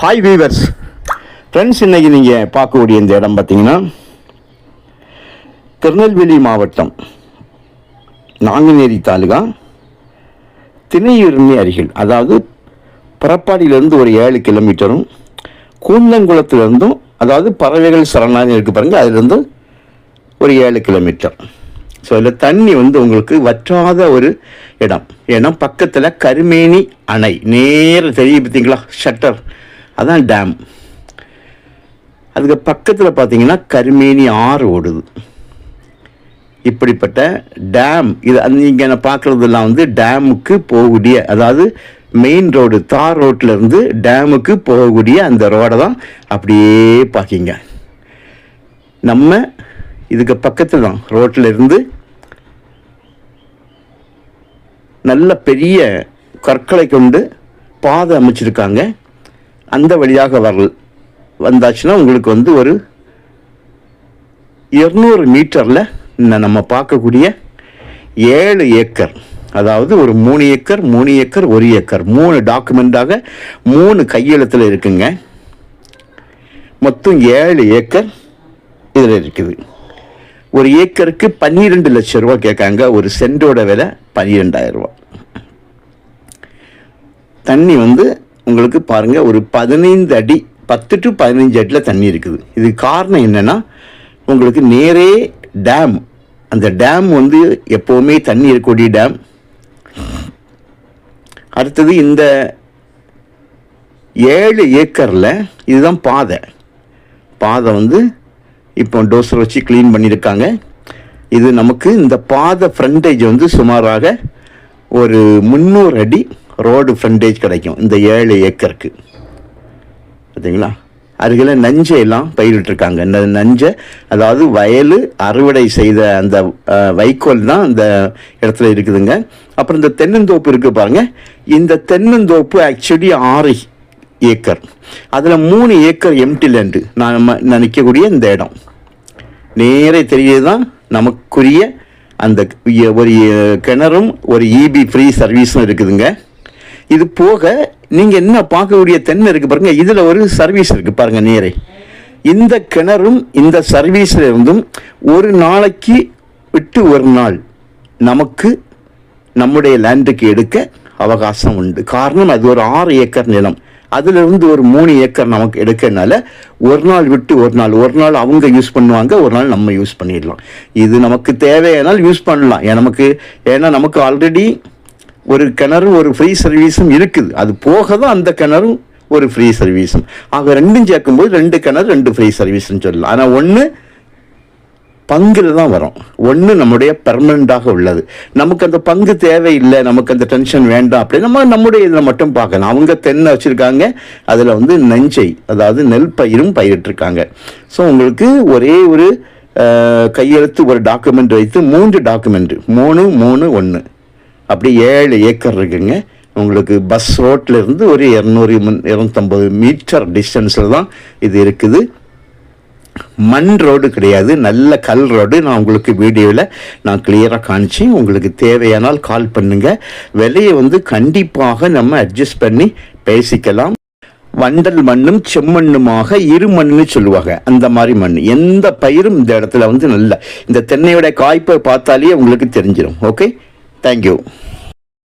Hi viewers friends இன்னைக்கு நீங்கள் பார்க்கக்கூடிய இந்த இடம் பார்த்தீங்கன்னா திருநெல்வேலி மாவட்டம் நாங்குநேரி தாலுகா திணையூரணி அருகில். அதாவது பரப்பாடியிலேருந்து ஒரு ஏழு கிலோமீட்டரும் கூந்தங்குளத்திலிருந்தும் அதாவது பறவைகள் சரணாலயம் இருக்குது பாருங்கள் அதுலேருந்து ஒரு ஏழு கிலோமீட்டர். ஸோ இதில் தண்ணி வந்து உங்களுக்கு வற்றாத ஒரு இடம். ஏன்னா பக்கத்தில் கருமேனி அணை. நேர தெரியும் பார்த்தீங்களா? ஷட்டர் அதான் டேம் அதுக்கு பக்கத்தில் பார்த்தீங்கன்னா கருமேனி ஆறு ஓடுது. இப்படிப்பட்ட டேம் இது நீங்கள் நான் பார்க்குறதெல்லாம் வந்து டேமுக்கு போகக்கூடிய அதாவது மெயின் ரோடு தார் ரோட்ல இருந்து டேமுக்கு போகக்கூடிய அந்த ரோடை தான் அப்படியே பார்க்கிங்க நம்ம இதுக்கு பக்கத்தில் தான் ரோட்டில் இருந்து நல்ல பெரிய கற்களை கொண்டு பாதை அமைச்சிருக்காங்க. அந்த வழியாக வரல் வந்தாச்சுன்னா உங்களுக்கு வந்து ஒரு இருநூறு மீட்டரில் நம்ம பார்க்கக்கூடிய ஏழு ஏக்கர் அதாவது ஒரு மூணு ஏக்கர் மூணு ஏக்கர் ஒரு ஏக்கர் மூணு டாக்குமெண்ட்டாக மூணு கையெழுத்தில் இருக்குங்க. மொத்தம் ஏழு ஏக்கர் இதில் இருக்குது. ஒரு ஏக்கருக்கு பன்னிரெண்டு லட்சம் ரூபா கேட்காங்க ஒரு சென்டோட விலை பன்னிரெண்டாயிரம் ரூபா தண்ணி வந்து உங்களுக்கு பாருங்கள் ஒரு பதினைந்து அடி பத்து டு பதினஞ்சு அடியில் தண்ணி இருக்குது. இது காரணம் என்னென்னா உங்களுக்கு நேரே டேம் அந்த டேம் வந்து எப்போவுமே தண்ணி இருக்கக்கூடிய டேம் அடுத்தது இந்த ஏழு ஏக்கரில் இதுதான் பாதை. பாதை வந்து இப்போ டோசர் வச்சு க்ளீன் பண்ணியிருக்காங்க. இது நமக்கு இந்த பாதை ஃப்ரண்டேஜ் வந்து சுமாராக ஒரு முந்நூறு அடி ரோடு ஃப்ரண்டேஜ் கிடைக்கும். இந்த ஏழு ஏக்கருக்கு. பார்த்தீங்களா? அருகில் நஞ்சையெல்லாம் பயிரிட்டிருக்காங்க இந்த நஞ்சை அதாவது வயல் அறுவடை செய்த அந்த வைக்கோல் தான் இந்த இடத்துல இருக்குதுங்க. அப்புறம் இந்த தென்னந்தோப்பு இருக்குது பாருங்க. இந்த தென்னந்தோப்பு ஆக்சுவலி ஆறு ஏக்கர். அதில் மூணு ஏக்கர் எம்டி லேண்டு நான் நம்ம நினைக்கக்கூடிய இந்த இடம். நேரே தெரியுது தான் நமக்குரிய அந்த ஒரு கிணறும் ஒரு இபி ஃப்ரீ சர்வீஸும் இருக்குதுங்க. இது போக நீங்கள் என்ன பார்க்கக்கூடிய தன்மை இருக்குது பாருங்கள் இதில் ஒரு சர்வீஸ் இருக்குது பாருங்கள் நீரை. இந்த கிணறும் இந்த சர்வீஸில் இருந்தும் ஒரு நாளைக்கு விட்டு ஒரு நாள் நமக்கு நம்முடைய லேண்டுக்கு எடுக்க அவகாசம் உண்டு. காரணம் அது ஒரு ஆறு ஏக்கர் நிலம். அதிலிருந்து ஒரு மூணு ஏக்கர் நமக்கு எடுக்கனால ஒரு நாள் விட்டு ஒரு நாள் ஒரு நாள் அவங்க யூஸ் பண்ணுவாங்க ஒரு நாள் நம்ம யூஸ் பண்ணிடலாம். இது நமக்கு தேவையானால் யூஸ் பண்ணலாம். ஏன் நமக்கு ஏன்னா நமக்கு ஆல்ரெடி ஒரு கிணறு ஒரு ஃப்ரீ சர்வீஸும் இருக்குது. அது போக தான் அந்த கிணறும் ஒரு ஃப்ரீ சர்வீஸும் ஆக ரெண்டும் சேர்க்கும்போது ரெண்டு கிணறு ரெண்டு ஃப்ரீ சர்வீஸ்னு சொல்லலாம். ஆனால் ஒன்று பங்குல தான் வரும். ஒன்று நம்முடைய பெர்மனண்டாக உள்ளது. நமக்கு அந்த பங்கு தேவையில்லை நமக்கு அந்த டென்ஷன் வேண்டாம் அப்படின்னு நம்ம நம்முடைய இதில் மட்டும் பார்க்கலாம் அவங்க தென்னை வச்சுருக்காங்க அதில் வந்து நெஞ்சை அதாவது நெல் பயிரும் பயிரிட்டிருக்காங்க. ஸோ உங்களுக்கு ஒரே ஒரு கையெழுத்து ஒரு டாக்குமெண்ட் வைத்து மூன்று டாக்குமெண்ட் மூணு மூணு ஒன்று அப்படி ஏழு ஏக்கர் இருக்குங்க. உங்களுக்கு பஸ் ரோட்டிலேருந்து ஒரு இரநூறு இரநூத்தம்பது மீட்டர் டிஸ்டன்ஸில் தான் இது இருக்குது. மண் ரோடு கிடையாது. நல்ல கல் ரோடு. நான் உங்களுக்கு வீடியோவில் நான் கிளியராக காமிச்சு உங்களுக்கு தேவையானால் கால் பண்ணுங்கள் விலையை வந்து கண்டிப்பாக நம்ம அட்ஜஸ்ட் பண்ணி பேசிக்கலாம். வண்டல் மண்ணும் செம்மண்ணுமாக இரு மண்ணுன்னு சொல்லுவாங்க. அந்த மாதிரி மண். எந்த பயிரும் இந்த இடத்துல வந்து நல்ல. இந்த தென்னையோட காய்ப்பை பார்த்தாலே உங்களுக்கு தெரிஞ்சிடும் ஓகே Thank you.